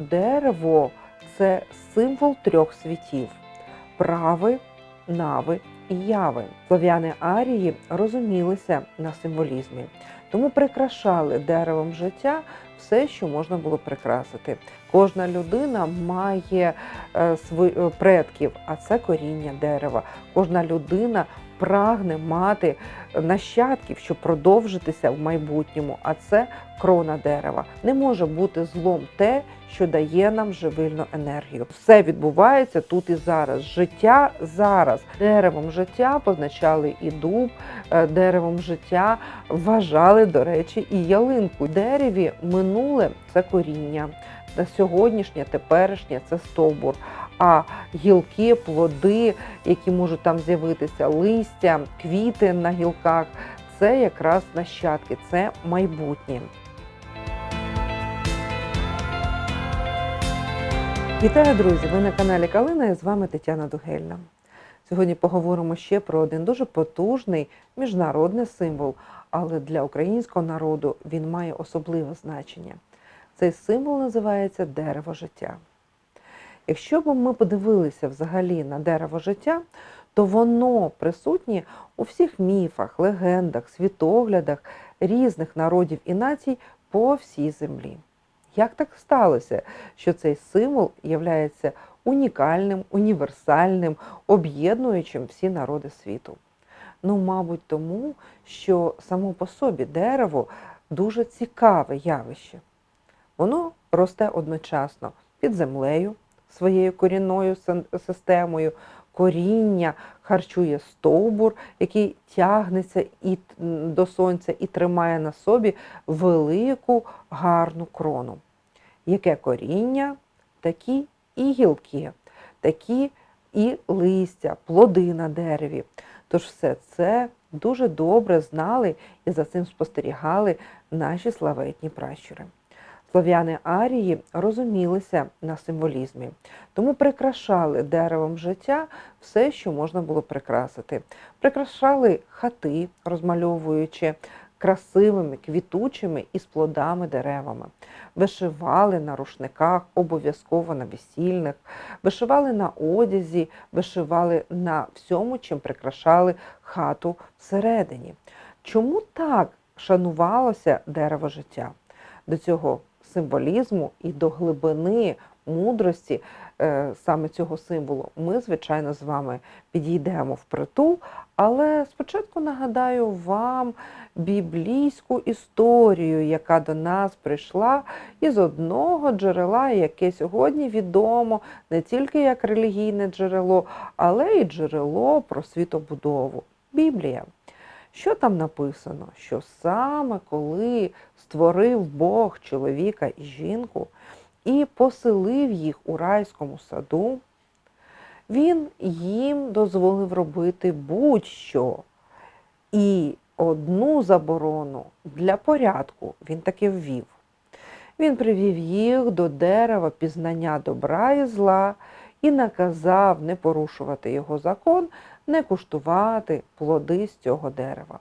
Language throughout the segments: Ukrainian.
дерево це символ трьох світів прави, нави і яви. Слов'яни Арії розумілися на символізмі, тому прикрашали деревом життя все, що можна було прикрасити. Кожна людина має е, е, предків, а це коріння дерева. Кожна людина прагне мати нащадків, щоб продовжитися в майбутньому, а це крона дерева. Не може бути злом те, що дає нам живильну енергію. Все відбувається тут і зараз. Життя зараз. Деревом життя позначали і дуб, е, деревом життя вважали, до речі, і ялинку. Дереві минуле це коріння. На сьогоднішнє, теперішнє це стовбур. А гілки, плоди, які можуть там з'явитися, листя, квіти на гілках це якраз нащадки, це майбутнє. Вітаю, друзі! Ви на каналі Калина і з вами Тетяна Дугельна. Сьогодні поговоримо ще про один дуже потужний міжнародний символ, але для українського народу він має особливе значення. Цей символ називається дерево життя. Якщо б ми подивилися взагалі на дерево життя, то воно присутнє у всіх міфах, легендах, світоглядах різних народів і націй по всій землі. Як так сталося, що цей символ є унікальним, універсальним, об'єднуючим всі народи світу? Ну, мабуть, тому, що само по собі дерево дуже цікаве явище. Воно росте одночасно під землею, своєю корінною системою, коріння харчує стовбур, який тягнеться і до сонця і тримає на собі велику гарну крону. Яке коріння, такі і гілки, такі і листя, плоди на дереві. Тож все це дуже добре знали і за цим спостерігали наші славетні пращури. Слов'яни Арії розумілися на символізмі, тому прикрашали деревом життя все, що можна було прикрасити. Прикрашали хати, розмальовуючи красивими, квітучими із плодами деревами. Вишивали на рушниках, обов'язково на весільних, вишивали на одязі, вишивали на всьому, чим прикрашали хату всередині. Чому так шанувалося дерево життя? До цього символізму і до глибини мудрості е, саме цього символу ми, звичайно, з вами підійдемо впритул. Але спочатку нагадаю вам біблійську історію, яка до нас прийшла із одного джерела, яке сьогодні відомо не тільки як релігійне джерело, але й джерело про світобудову Біблія. Що там написано? Що саме коли створив Бог чоловіка і жінку і поселив їх у райському саду, він їм дозволив робити будь-що. І одну заборону для порядку він таки ввів. Він привів їх до дерева пізнання добра і зла і наказав не порушувати його закон, не куштувати плоди з цього дерева.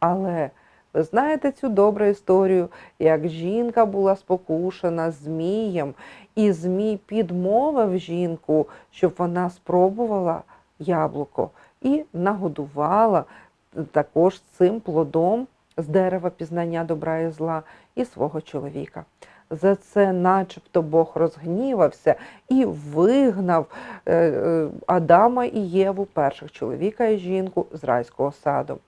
Але ви знаєте цю добру історію, як жінка була спокушена змієм, і змій підмовив жінку, щоб вона спробувала яблуко і нагодувала також цим плодом з дерева пізнання добра і зла і свого чоловіка. За це, начебто, Бог розгнівався і вигнав е, е, Адама і Єву, перших чоловіка і жінку з райського саду.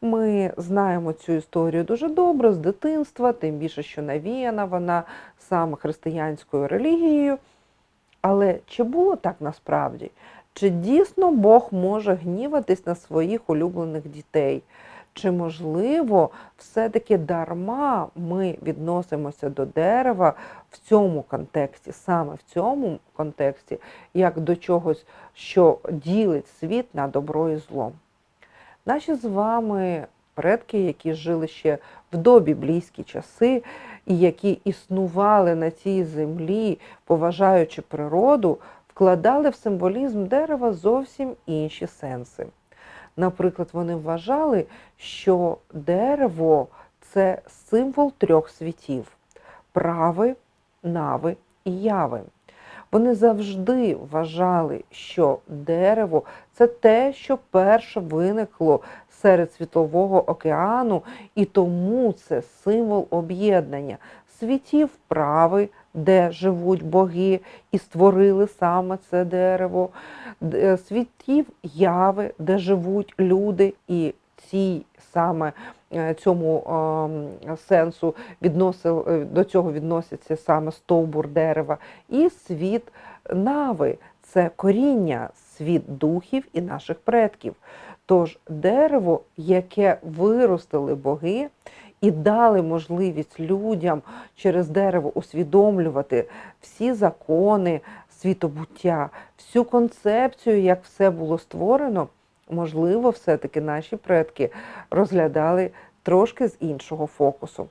Ми знаємо цю історію дуже добре з дитинства, тим більше, що навіяна вона саме християнською релігією. Але чи було так насправді? Чи дійсно Бог може гніватись на своїх улюблених дітей? Чи можливо, все-таки дарма ми відносимося до дерева в цьому контексті, саме в цьому контексті, як до чогось, що ділить світ на добро і зло? Наші з вами предки, які жили ще в добіблійські часи, і які існували на цій землі, поважаючи природу, вкладали в символізм дерева зовсім інші сенси. Наприклад, вони вважали, що дерево це символ трьох світів прави, нави і яви. Вони завжди вважали, що дерево це те, що перше виникло серед світлового океану, і тому це символ об'єднання світів прави, де живуть боги, і створили саме це дерево, е, світів яви, де живуть люди, і цій саме е, цьому сенсу відносив, е, до цього відноситься саме стовбур дерева, і світ нави це коріння, світ духів і наших предків. Тож дерево, яке виростили боги і дали можливість людям через дерево усвідомлювати всі закони світобуття, всю концепцію, як все було створено, можливо, все-таки наші предки розглядали трошки з іншого фокусу.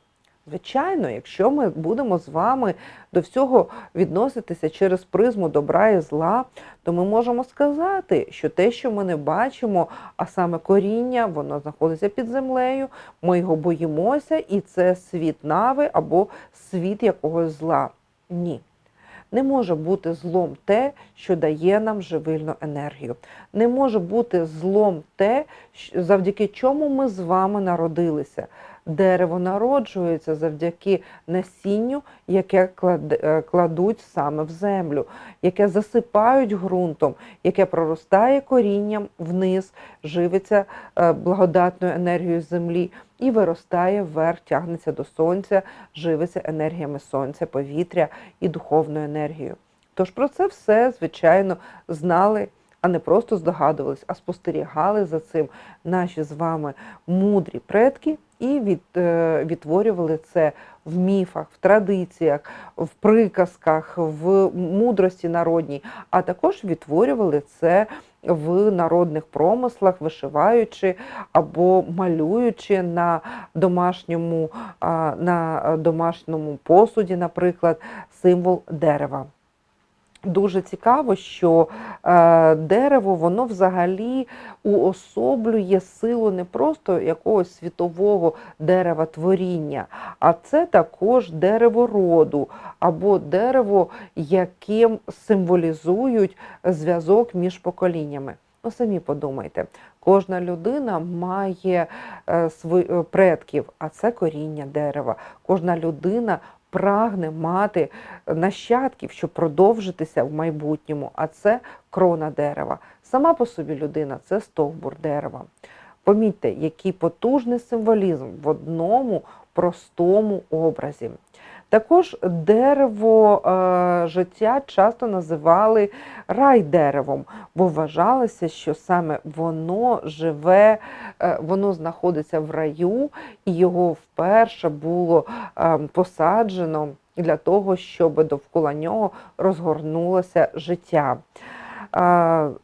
Звичайно, якщо ми будемо з вами до всього відноситися через призму добра і зла, то ми можемо сказати, що те, що ми не бачимо, а саме коріння, воно знаходиться під землею, ми його боїмося, і це світ нави або світ якогось зла. Ні. Не може бути злом те, що дає нам живильну енергію. Не може бути злом те, завдяки чому ми з вами народилися. Дерево народжується завдяки насінню, яке е, кладуть саме в землю, яке засипають ґрунтом, яке проростає корінням вниз, живиться е, благодатною енергією землі і виростає вверх, тягнеться до сонця, живиться енергіями сонця, повітря і духовною енергією. Тож про це все, звичайно, знали, а не просто здогадувались, а спостерігали за цим наші з вами мудрі предки і від, е, відтворювали це в міфах, в традиціях, в приказках, в мудрості народній, а також відтворювали це в народних промислах, вишиваючи або малюючи на домашньому, на домашньому посуді, наприклад, символ дерева. Дуже цікаво, що е, дерево воно взагалі уособлює силу не просто якогось світового дерева творіння, а це також дерево роду або дерево, яким символізують зв'язок між поколіннями. Ну, самі подумайте, кожна людина має е, е, предків, а це коріння дерева. Кожна людина прагне мати нащадків, щоб продовжитися в майбутньому, а це крона дерева. Сама по собі людина це стовбур дерева. Помітьте, який потужний символізм в одному простому образі. Також дерево е, життя часто називали райдеревом, бо вважалося, що саме воно живе, е, воно знаходиться в раю, і його вперше було е, посаджено для того, щоб довкола нього розгорнулося життя.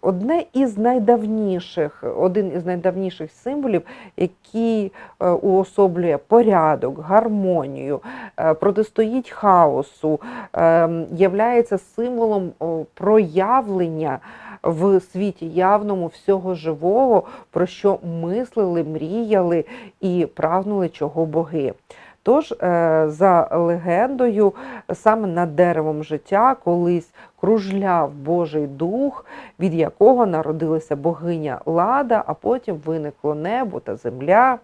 Одне із найдавніших, один із найдавніших символів, який е, уособлює порядок, гармонію, е, протистоїть хаосу, е, являється символом проявлення в світі явному всього живого, про що мислили, мріяли і прагнули чого боги. Тож, е, за легендою, саме над деревом життя колись кружляв Божий дух, від якого народилася богиня Лада, а потім виникло небо та земля.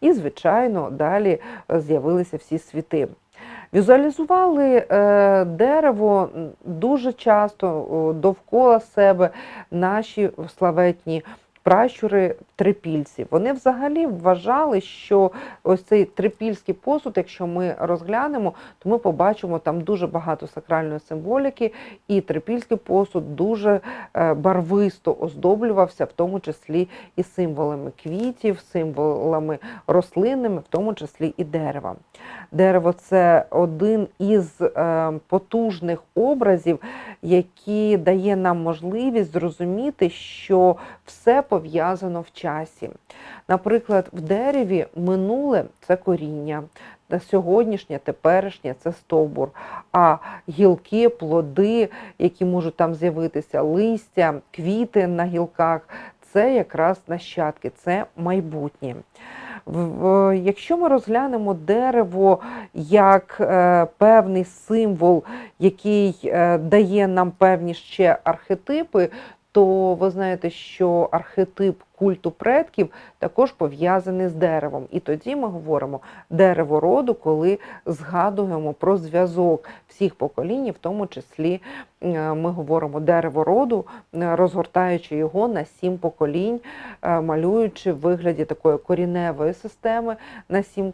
І, звичайно, далі е, з'явилися всі світи. Візуалізували е, дерево дуже часто довкола себе наші славетні пращури трипільці. Вони взагалі вважали, що ось цей трипільський посуд, якщо ми розглянемо, то ми побачимо там дуже багато сакральної символіки, і трипільський посуд дуже е, барвисто оздоблювався, в тому числі і символами квітів, символами рослинними, в тому числі і дерева. Дерево це один із е, потужних образів, який дає нам можливість зрозуміти, що все пов'язано в часі. Наприклад, в дереві минуле це коріння, сьогоднішнє, теперішнє це стовбур, а гілки, плоди, які можуть там з'явитися, листя, квіти на гілках це якраз нащадки, це майбутнє. Якщо ми розглянемо дерево як е, певний символ, який е, дає нам певні ще архетипи, то ви знаєте, що архетип культу предків також пов'язаний з деревом. І тоді ми говоримо дерево роду, коли згадуємо про зв'язок всіх поколінь, в тому числі е, ми говоримо дерево роду, е, розгортаючи його на сім поколінь, е, малюючи в вигляді такої коріневої системи на сім,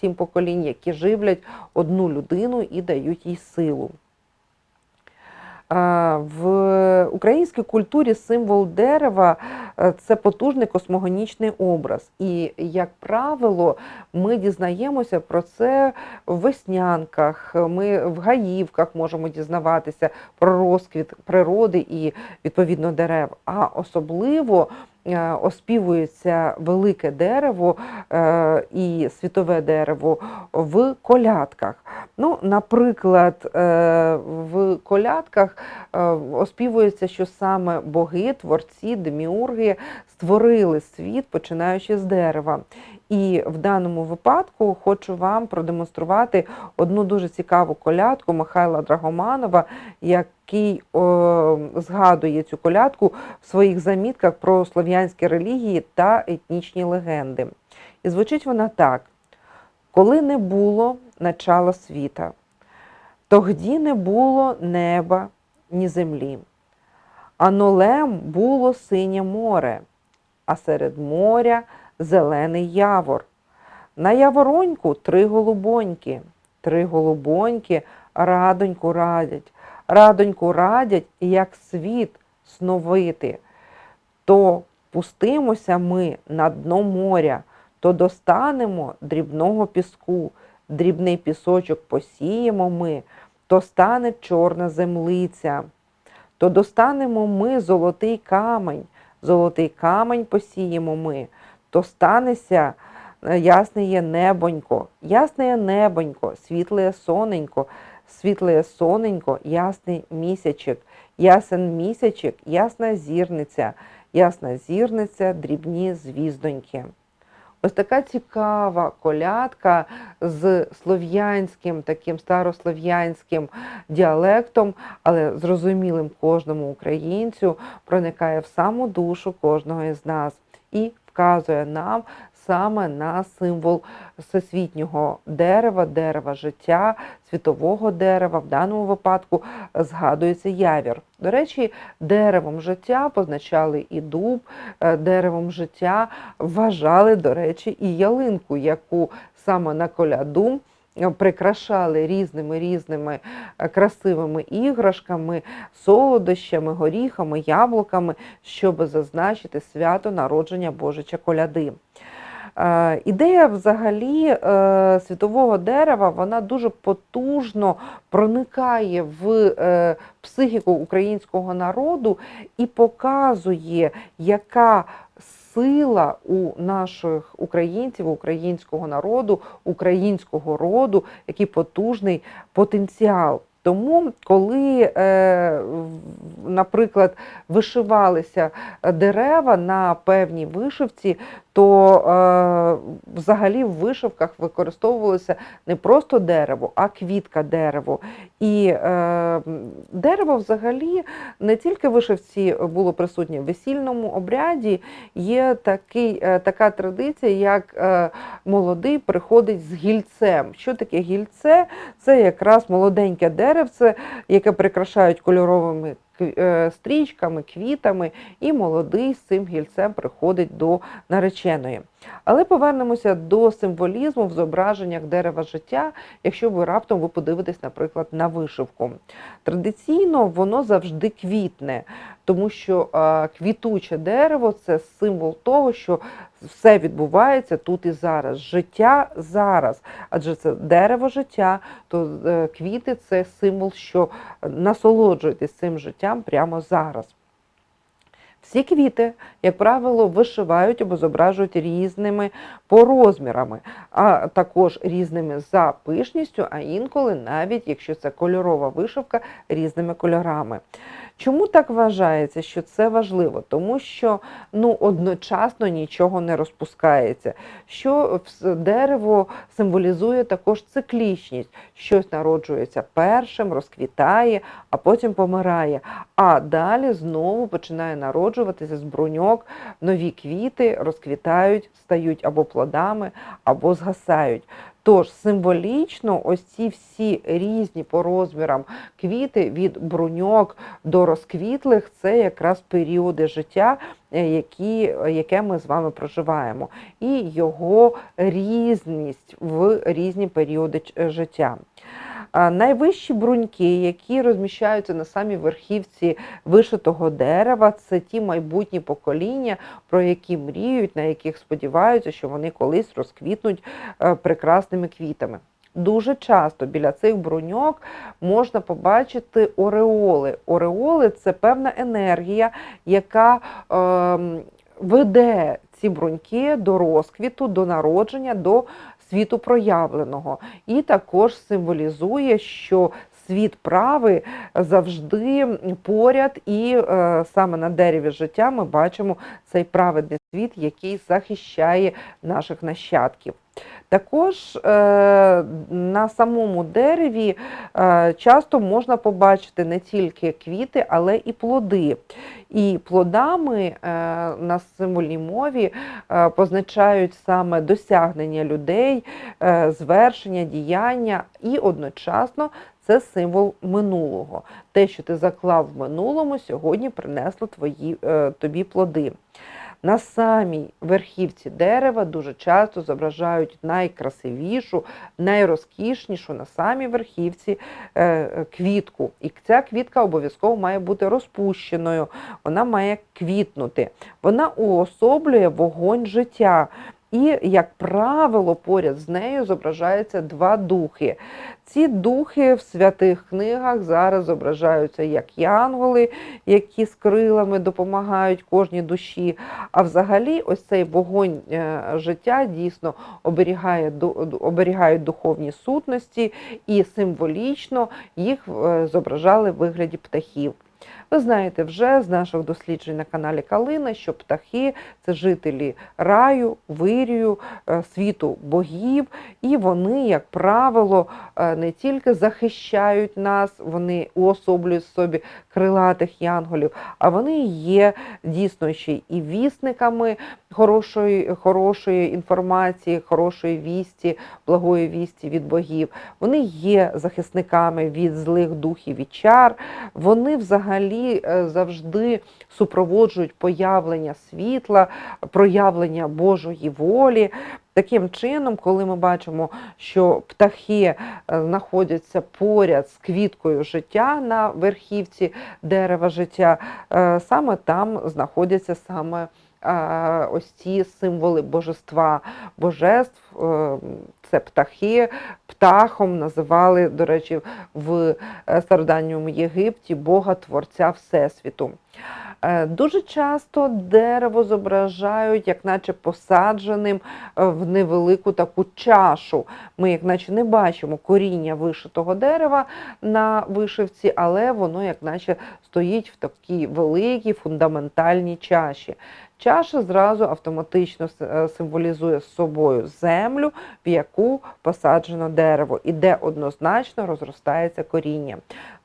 сім поколінь, які живлять одну людину і дають їй силу. В українській культурі символ дерева е, це потужний космогонічний образ. І, як правило, ми дізнаємося про це в веснянках, ми в гаївках можемо дізнаватися про розквіт природи і відповідно дерев. А особливо оспівується велике дерево е, і світове дерево в колядках. Ну, наприклад, е, в колядках е, оспівується, що саме боги, творці, деміурги створили світ, починаючи з дерева. І в даному випадку хочу вам продемонструвати одну дуже цікаву колядку Михайла Драгоманова, який о, згадує цю колядку в своїх замітках про слов'янські релігії та етнічні легенди. І звучить вона так: коли не було начала світа, тогді не було неба, ні землі. А нолем було синє море, а серед моря зелений явор. На явороньку три голубоньки, три голубоньки радоньку радять, радоньку радять, як світ сновити. То пустимося ми на дно моря, то достанемо дрібного піску, дрібний пісочок посіємо ми, то стане чорна землиця, то достанемо ми золотий камень, золотий камень посіємо ми, то станеться е, ясне небонько, ясне небонько, світле соненько, світле соненько, ясний місячик, ясен місячик, ясна зірниця, ясна зірниця, дрібні звіздоньки. Ось така цікава колядка з слов'янським, таким старослов'янським діалектом, але зрозумілим кожному українцю, проникає в саму душу кожного із нас. І вказує нам саме на символ всесвітнього дерева, дерева життя, світового дерева. В даному випадку згадується явір. До речі, деревом життя позначали і дуб, е, деревом життя вважали, до речі, і ялинку, яку саме на коляду прикрашали різними різними е, красивими іграшками, солодощами, горіхами, яблуками, щоб зазначити свято народження Божича коляди. Е, Ідея взагалі е, світового дерева вона дуже потужно проникає в психіку українського народу і показує, яка сила у наших українців, українського народу, українського роду, який потужний потенціал. Тому, коли, е, наприклад, вишивалися дерева на певній вишивці, то е, взагалі в вишивках використовувалося не просто дерево, а квітка дерево. І е, дерево взагалі не тільки вишивці було присутнє в весільному обряді, є такий, е, така традиція, як е, молодий приходить з гільцем. Що таке гільце? Це якраз молоденьке деревце, яке прикрашають кольоровими стрічками, квітами, і молодий з цим гільцем приходить до нареченої. Але повернемося до символізму в зображеннях дерева життя, якщо ви раптом ви подивитесь, наприклад, на вишивку. Традиційно воно завжди квітне, тому що квітуче дерево це символ того, що все відбувається тут і зараз. Життя зараз. Адже це дерево життя, то е, квіти це символ, що насолоджуєтесь цим життям прямо зараз. Всі квіти, як правило, вишивають або зображують різними по розмірами, а також різними за пишністю, а інколи навіть, якщо це кольорова вишивка, різними кольорами. Чому так вважається, що це важливо? Тому що ну, одночасно нічого не розпускається. Що дерево символізує також циклічність. Щось народжується першим, розквітає, а потім помирає. А далі знову починає народжуватися з бруньок, нові квіти розквітають, стають або плодами, або згасають. Тож символічно ось ці всі різні по розмірам квіти від бруньок до розквітлих це якраз періоди життя, е, які, яке ми з вами проживаємо, і його різність в різні періоди е, життя. Найвищі бруньки, які розміщаються на самій верхівці вишитого дерева, це ті майбутні покоління, про які мріють, на яких сподіваються, що вони колись розквітнуть е, прекрасними квітами. Дуже часто біля цих бруньок можна побачити ореоли. Ореоли це певна енергія, яка ем, веде ці бруньки до розквіту, до народження, до світу проявленого. І також символізує, що світ прави завжди поряд, і е, саме на дереві життя ми бачимо цей праведний світ, який захищає наших нащадків. Також е, на самому дереві е, часто можна побачити не тільки квіти, але і плоди. І плодами е, на символьній мові позначають саме досягнення людей, звершення, діяння, і одночасно це символ минулого. Те, що ти заклав в минулому, сьогодні принесло твої, тобі плоди. На самій верхівці дерева дуже часто зображають найкрасивішу, найрозкішнішу на самій верхівці е, е, квітку. І ця квітка обов'язково має бути розпущеною, вона має квітнути. Вона уособлює вогонь життя. І, як правило, поряд з нею зображаються два духи. Ці духи в святих книгах зараз зображаються як янголи, які з крилами допомагають кожній душі. А взагалі, ось цей вогонь е, життя дійсно оберігає, оберігають духовні сутності, і символічно їх е, зображали в вигляді птахів. Ви знаєте вже з наших досліджень на каналі Калина, що птахи це жителі раю, вирію, е, світу богів, і вони, як правило, е, не тільки захищають нас, вони уособлюють собі крилатих янголів, а вони є дійсно ще і вісниками хорошої, хорошої інформації, хорошої вісті, благої вісті від богів. Вони є захисниками від злих духів і чар. Вони взагалі е, завжди супроводжують появлення світла, проявлення Божої волі. Таким чином, коли ми бачимо, що птахи е, знаходяться поряд з квіткою життя на верхівці дерева життя, е, саме там знаходяться саме ось ці символи божества, божеств. е, Це птахи, птахом називали, до речі, в е, стародавньому Єгипті Бога Творця Всесвіту. Е, Дуже часто дерево зображають, як наче посадженим в невелику таку чашу. Ми, як наче, не бачимо коріння вишитого дерева на вишивці, але воно, як наче, стоїть в такій великій фундаментальній чаші. Чаша зразу автоматично е, символізує з собою землю, в яку посаджено дерево, і де однозначно розростається коріння.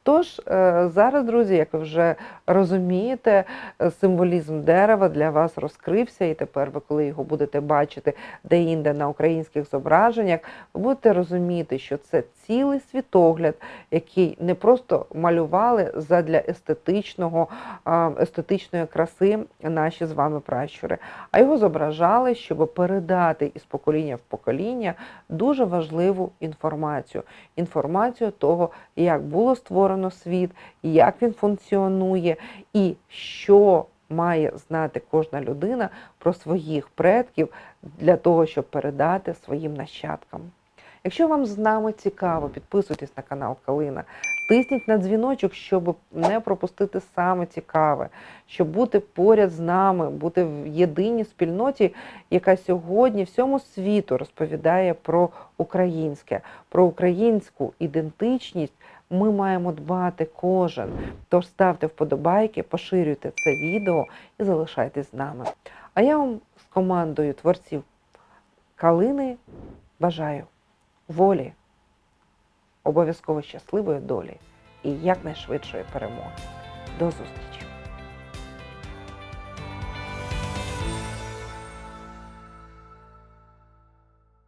Тож е, зараз, друзі, як ви вже розумієте, е, символізм дерева для вас розкрився, і тепер ви, коли його будете бачити де-інде на українських зображеннях, ви будете розуміти, що це цілий світогляд, який не просто малювали задля естетичного, естетичної краси наші з вами пращури, а його зображали, щоб передати із покоління в покоління дуже важливу інформацію. Інформацію того, як було створено світ, як він функціонує, і що має знати кожна людина про своїх предків для того, щоб передати своїм нащадкам. Якщо вам з нами цікаво, підписуйтесь на канал Калина, тисніть на дзвіночок, щоб не пропустити саме цікаве, щоб бути поряд з нами, бути в єдиній спільноті, яка сьогодні всьому світу розповідає про українське, про українську ідентичність Ми маємо дбати кожен. Тож ставте вподобайки, поширюйте це відео і залишайтесь з нами. А я вам з командою творців Калини бажаю волі, обов'язково щасливої долі і якнайшвидшої перемоги. До зустрічі!